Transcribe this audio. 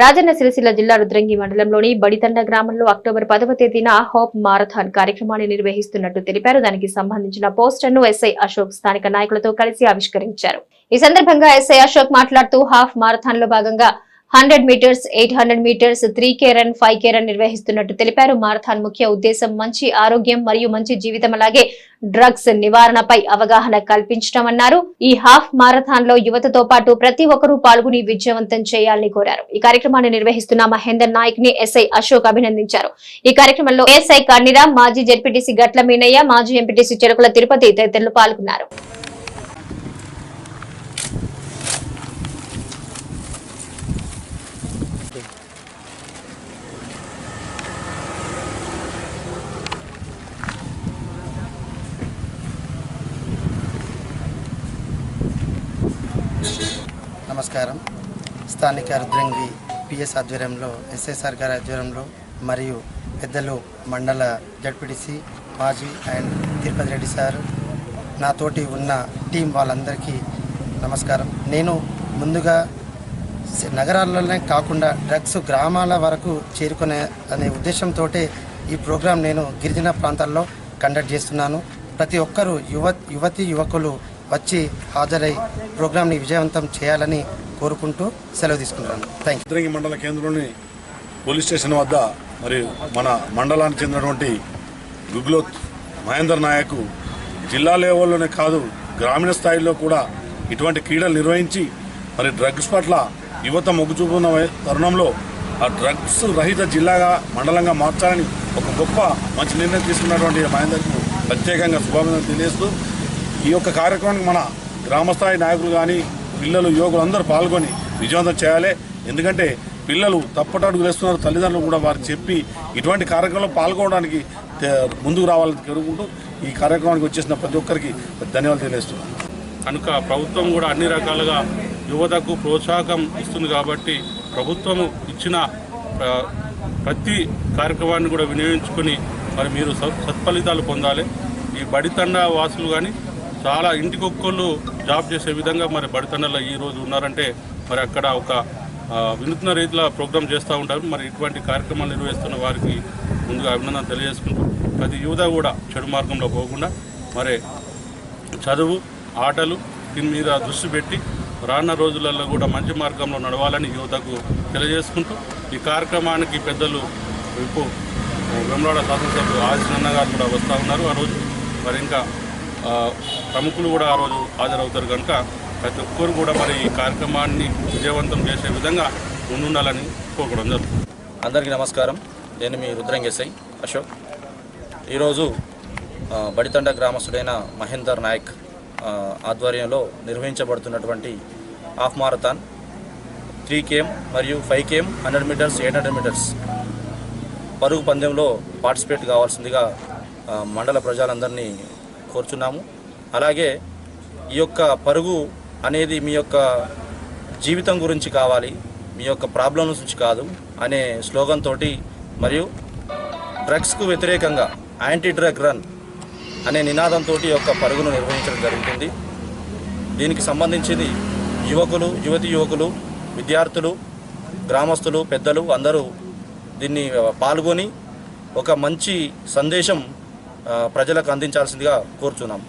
రాజన్న సిరిసిల్ల జిల్లా రుద్రంగి మండలంలోని బడితండ గ్రామంలో అక్టోబర్ పదవ తేదీన హోప్ మారథాన్ కార్యక్రమాన్ని నిర్వహిస్తున్నట్టు తెలిపారు. దానికి సంబంధించిన పోస్టర్ను ఎస్ఐ అశోక్ స్థానిక నాయకులతో కలిసి ఆవిష్కరించారు. ఈ సందర్భంగా ఎస్ఐ అశోక్ మాట్లాడుతూ హాఫ్ మారథాన్లో భాగంగా hundred meters eight hundred meters three K run five K run నిర్వహిస్తున్నట్టు తెలిపారు. మారథాన్ ముఖ్య ఉద్దేశం మంచి ఆరోగ్యం మరియు మంచి జీవితం అలాగే డ్రగ్స్ నివారణపై అవగాహన కల్పించడమన్నారు ఈ హాఫ్ మారథాన్లో యువతతో పాటు ప్రతి ఒక్కరూ పాల్గొని విజయవంతం చేయాలని కోరారు. ఈ కార్యక్రమాన్ని నిర్వహిస్తున్న మహేందర్ నాయక్ని ఎస్ఐ అశోక్ అభినందించారు. ఈ కార్యక్రమంలో ఎస్ఐ కన్నీరా మాజీ జెడ్పీటీసీ గట్ల మీనయ్య మాజీ ఎంపీటీసీ చెరుకుల తిరుపతి తదితరులు పాల్గొన్నారు. నమస్కారం. స్థానిక రుద్రంగి పిఎస్ ఆధ్వర్యంలో ఎస్ఎస్ఆర్ గారి ఆధ్వర్యంలో మరియు పెద్దలు మండల జడ్పీటీసీ మాజీ అండ్ తిరుపతి రెడ్డి సార్ నాతోటి ఉన్న టీం వాళ్ళందరికీ నమస్కారం. నేను ముందుగా నగరాల్లోనే నగరాలలోనే కాకుండా డ్రగ్స్ గ్రామాల వరకు చేరుకునే అనే ఉద్దేశంతో ఈ ప్రోగ్రాం నేను గిరిజన ప్రాంతాల్లో కండక్ట్ చేస్తున్నాను. ప్రతి ఒక్కరూ యువ యువతి యువకులు వచ్చి హాజరై ప్రోగ్రాంని విజయవంతం చేయాలని కోరుకుంటూ సెలవు తీసుకుంటాను థ్యాంక్ యూ మండల కేంద్రంలోని పోలీస్ స్టేషన్ వద్ద మరి మన మండలానికి చెందినటువంటి గుగ్లోత్ మహేందర్ నాయక్ జిల్లా లెవెల్లోనే కాదు గ్రామీణ స్థాయిలో కూడా ఇటువంటి క్రీడలు నిర్వహించి మరి డ్రగ్స్ పట్ల యువత మొగ్గు చూపుతున్న తరుణంలో ఆ డ్రగ్స్ రహిత జిల్లాగా మండలంగా మార్చాలని ఒక గొప్ప మంచి నిర్ణయం తీసుకున్నటువంటి మహేందర్కు ప్రత్యేకంగా శుభాభినందనలు తెలియజేస్తూ ఈ యొక్క కార్యక్రమానికి మన గ్రామస్థాయి నాయకులు కానీ పిల్లలు యువకులు అందరూ పాల్గొని విజయవంతం చేయాలి. ఎందుకంటే పిల్లలు తప్పటడుగు వేస్తున్నారు తల్లిదండ్రులు కూడా వారు చెప్పి ఇటువంటి కార్యక్రమంలో పాల్గొనడానికి ముందుకు రావాలని కోరుకుంటూ ఈ కార్యక్రమానికి వచ్చేసిన ప్రతి ఒక్కరికి ధన్యవాదాలు తెలియజేస్తున్నాను. కనుక ప్రభుత్వం కూడా అన్ని రకాలుగా యువతకు ప్రోత్సాహకం ఇస్తుంది కాబట్టి ప్రభుత్వం ఇచ్చిన ప్రతి కార్యక్రమాన్ని కూడా వినియోగించుకొని మరి మీరు సత్- సత్ఫలితాలు పొందాలి. ఈ బడితండ వాసులు కానీ చాలా ఇంటికొక్కళ్ళు జాబ్ చేసే విధంగా మరి బడితండలో ఈ రోజు ఉన్నారంటే మరి అక్కడ ఒక వినూత్న రీతిలో ప్రోగ్రామ్ చేస్తూ ఉంటారు. మరి ఇటువంటి కార్యక్రమాలు నిర్వహిస్తున్న వారికి ముందుగా అభినందన తెలియజేసుకుంటూ ప్రతి యువత కూడా చెడు మార్గంలో పోకుండా మరి చదువు ఆటలు దీని మీద దృష్టి పెట్టి రానున్న రోజులలో కూడా మంచి మార్గంలో నడవాలని యువతకు తెలియజేసుకుంటూ ఈ కార్యక్రమానికి పెద్దలు ఇప్పుడు వెమ్లాడ శాసనసభ్యులు ఆశీనన్న గారు కూడా వస్తూ ఉన్నారు. ఆ రోజు మరి ఇంకా ప్రముఖులు కూడా ఆ రోజు హాజరవుతారు కనుక ప్రతి ఒక్కరు కూడా మరి ఈ కార్యక్రమాన్ని విజయవంతం చేసే విధంగా ముందుండాలని కోరుకోవడం జరుగుతుంది. అందరికీ నమస్కారం. నేను మీ రుద్రంగేశై అశోక్. ఈరోజు బడితండ గ్రామస్తుడైన మహేందర్ నాయక్ ఆధ్వర్యంలో నిర్వహించబడుతున్నటువంటి హాఫ్ మారథాన్ త్రీ కేఎం మరియు five KM hundred meters eight hundred meters పరుగు పందెంలో పార్టిసిపేట్ కావాల్సిందిగా మండల ప్రజలందరినీ కోరుచున్నాము. అలాగే ఈ యొక్క పరుగు అనేది మీ యొక్క జీవితం గురించి కావాలి మీ యొక్క ప్రాబ్లమ్స్ నుంచి కాదు అనే స్లోగన్ తోటి మరియు డ్రగ్స్కు వ్యతిరేకంగా యాంటీ డ్రగ్ రన్ అనే నినాదంతో ఈ యొక్క పరుగును నిర్వహించడం జరుగుతుంది. దీనికి సంబంధించింది యువకులు యువతి యువకులు విద్యార్థులు గ్రామస్తులు పెద్దలు అందరూ దీన్ని పాల్గొని ఒక మంచి సందేశం ప్రజలకు అందించాల్సిందిగా కోరుచున్నాం.